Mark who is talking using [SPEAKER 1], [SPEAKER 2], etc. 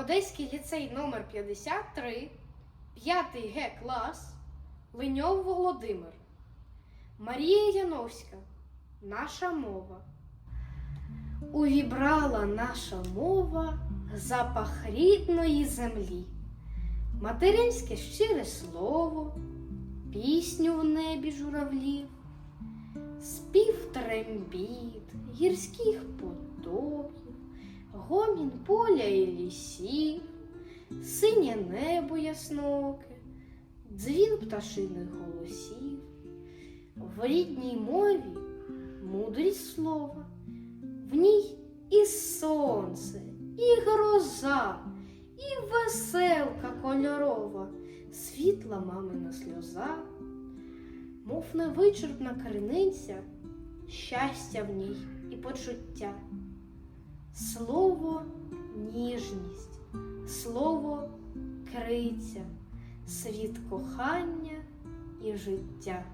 [SPEAKER 1] Одеський ліцей номер 53, 5 Г клас, Леньов Володимир. Марія Яновська. Наша мова. Увібрала наша мова запах рідної землі, материнське щире слово, пісню в небі журавлів, спів трембіт, гірських потоків, гомін поля і лісів, синє небо ясноке, дзвін пташиних голосів, в рідній мові мудрість слова, в ній і сонце, і гроза, і веселка кольорова, світла мамина сльоза, мов невичерпна криниця, щастя в ній і почуття. Слово ніжність, слово криця, світ кохання і життя.